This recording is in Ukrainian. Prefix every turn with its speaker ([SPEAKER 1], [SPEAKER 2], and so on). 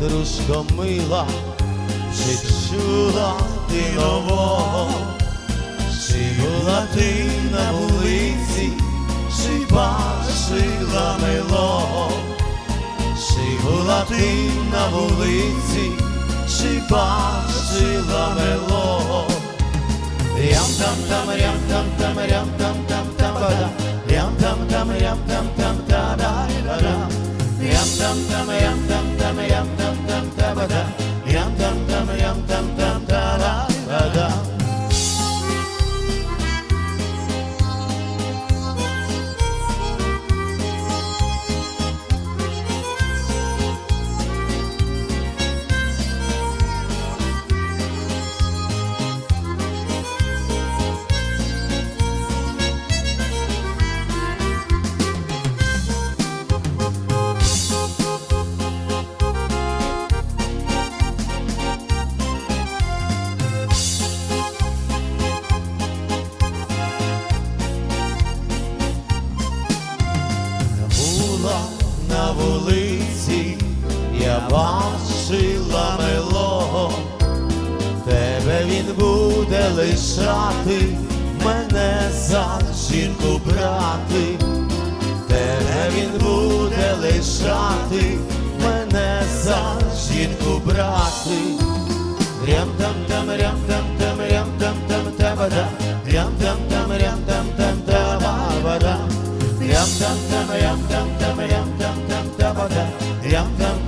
[SPEAKER 1] Дівчинко мила, чи чула ти нового, чи була ти на вулиці, чи бачила милого, чи була ти на вулиці, чи бачила милого. Рям там там рям там там рям там там там бада Рям там там рям там там та да да рям там там рям бачила милого, тебе він буде лишати, мене за жінку брати, тебе він буде лишати, мене за жінку брати. Рям там там рям там там рям там там та бада Рям там там рям там там та ба бада Рям там там рям там там